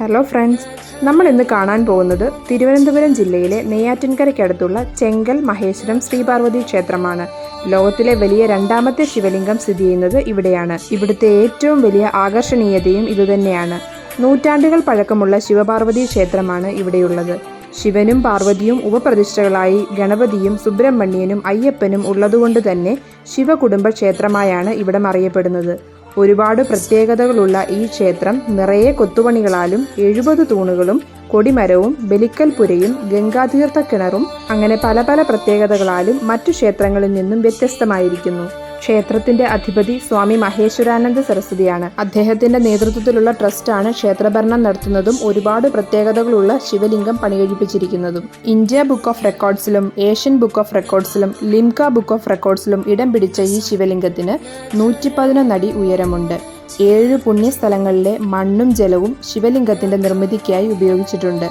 Hello friends നമ്മൾ ഇന്ന് കാണാൻ പോകുന്നത് തിരുവനന്തപുരം ജില്ലയിലെ നെയ്യാറ്റിൻകരയ്ക്കടുത്തുള്ള ചെങ്കൽ മഹേശ്വരം ശ്രീപാർവതി ക്ഷേത്രമാണ്. ലോകത്തിലെ വലിയ രണ്ടാമത്തെ ശിവലിംഗം സ്ഥിതി ചെയ്യുന്നത് ഇവിടെയാണ്. ഇവിടുത്തെ ഏറ്റവും വലിയ ആകർഷണീയതയും ഇതുതന്നെയാണ് നൂറ്റാണ്ടുകൾ പഴക്കമുള്ള ശിവപാർവതി ക്ഷേത്രമാണ് ഇവിടെയുള്ളത്. ശിവനും പാർവതിയും ഉപപ്രതിഷ്ഠകളായി ഗണപതിയും സുബ്രഹ്മണ്യനും അയ്യപ്പനും ഉള്ളതുകൊണ്ട് തന്നെ ശിവകുടുംബ ക്ഷേത്രമായാണ് ഇവിടം അറിയപ്പെടുന്നത്. ഒരുപാട് പ്രത്യേകതകളുള്ള ഈ ക്ഷേത്രം നിറയെ കൊത്തുപണികളാലും എഴുപത് തൂണുകളും കൊടിമരവും ബലിക്കൽ പുരയും ഗംഗാതീർത്ഥ കിണറും അങ്ങനെ പല പല പ്രത്യേകതകളാലും മറ്റു ക്ഷേത്രങ്ങളിൽ നിന്നും വ്യത്യസ്തമായിരിക്കുന്നു. ക്ഷേത്രത്തിന്റെ അധിപതി സ്വാമി മഹേശ്വരാനന്ദ സരസ്വതിയാണ്. അദ്ദേഹത്തിന്റെ നേതൃത്വത്തിലുള്ള ട്രസ്റ്റാണ് ക്ഷേത്രഭരണം നടത്തുന്നതും ഒരുപാട് പ്രത്യേകതകളുള്ള ശിവലിംഗം പണികഴിപ്പിച്ചിരിക്കുന്നതും. ഇന്ത്യ ബുക്ക് ഓഫ് റെക്കോർഡ്സിലും ഏഷ്യൻ ബുക്ക് ഓഫ് റെക്കോർഡ്സിലും ലിംക ബുക്ക് ഓഫ് റെക്കോർഡ്സിലും ഇടം പിടിച്ച ഈ ശിവലിംഗത്തിന് നൂറ്റി അടി ഉയരമുണ്ട്. ഏഴ് പുണ്യസ്ഥലങ്ങളിലെ മണ്ണും ജലവും ശിവലിംഗത്തിന്റെ നിർമ്മിതിക്കായി ഉപയോഗിച്ചിട്ടുണ്ട്.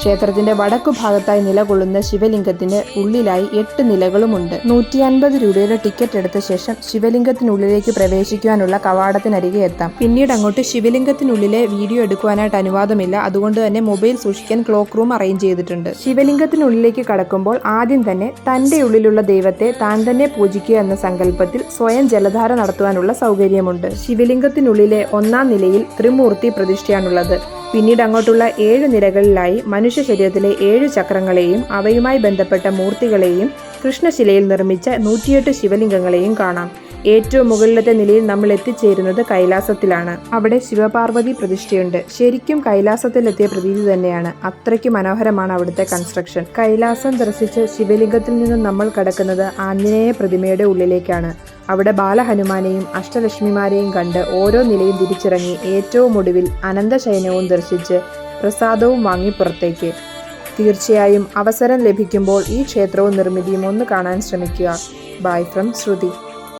ക്ഷേത്രത്തിന്റെ വടക്കു ഭാഗത്തായി നിലകൊള്ളുന്ന ശിവലിംഗത്തിന് ഉള്ളിലായി എട്ട് നിലകളുമുണ്ട്. നൂറ്റി അൻപത് രൂപയുടെ ടിക്കറ്റ് എടുത്ത ശേഷം ശിവലിംഗത്തിനുള്ളിലേക്ക് പ്രവേശിക്കുവാനുള്ള കവാടത്തിനരികെ എത്താം. പിന്നീട് അങ്ങോട്ട് ശിവലിംഗത്തിനുള്ളിലെ വീഡിയോ എടുക്കുവാനായിട്ട് അനുവാദമില്ല. അതുകൊണ്ട് തന്നെ മൊബൈൽ സൂക്ഷിക്കാൻ ക്ലോക്ക് റൂം അറേഞ്ച് ചെയ്തിട്ടുണ്ട്. ശിവലിംഗത്തിനുള്ളിലേക്ക് കടക്കുമ്പോൾ ആദ്യം തന്നെ തന്റെ ഉള്ളിലുള്ള ദൈവത്തെ താൻ തന്നെ പൂജിക്കുക എന്ന സങ്കല്പത്തിൽ സ്വയം ജലധാര നടത്തുവാനുള്ള സൗകര്യമുണ്ട്. ശിവലിംഗത്തിനുള്ളിലെ ഒന്നാം നിലയിൽ ത്രിമൂർത്തി പ്രതിഷ്ഠയാണുള്ളത്. പിന്നീട് അങ്ങോട്ടുള്ള ഏഴ് നിരകളിലായി മനുഷ്യ ശരീരത്തിലെ ഏഴ് ചക്രങ്ങളെയും അവയുമായി ബന്ധപ്പെട്ട മൂർത്തികളെയും കൃഷ്ണശിലയിൽ നിർമ്മിച്ച നൂറ്റിയെട്ട് ശിവലിംഗങ്ങളെയും കാണാം. ഏറ്റവും മുകളിലത്തെ നിലയിൽ നമ്മൾ എത്തിച്ചേരുന്നത് കൈലാസത്തിലാണ്. അവിടെ ശിവപാർവതി പ്രതിഷ്ഠയുണ്ട്. ശരിക്കും കൈലാസത്തിലെത്തിയ പ്രതീതി തന്നെയാണ്. അത്രയ്ക്ക് മനോഹരമാണ് അവിടുത്തെ കൺസ്ട്രക്ഷൻ കൈലാസം ദർശിച്ച് ശിവലിംഗത്തിൽ നിന്നും നമ്മൾ കടക്കുന്നത് ആഞ്ജനേയ പ്രതിമയുടെ ഉള്ളിലേക്കാണ്. അവിടെ ബാലഹനുമാനെയും അഷ്ടലക്ഷ്മിമാരെയും കണ്ട് ഓരോ നിലയും തിരിച്ചിറങ്ങി ഏറ്റവും ഒടുവിൽ അനന്തശയനവും ദർശിച്ച് പ്രസാദവും വാങ്ങി പുറത്തേക്ക്. തീർച്ചയായും അവസരം ലഭിക്കുമ്പോൾ ഈ ക്ഷേത്രവും നിർമ്മിതിയും ഒന്ന് കാണാൻ ശ്രമിക്കുക. Bye from Shruti.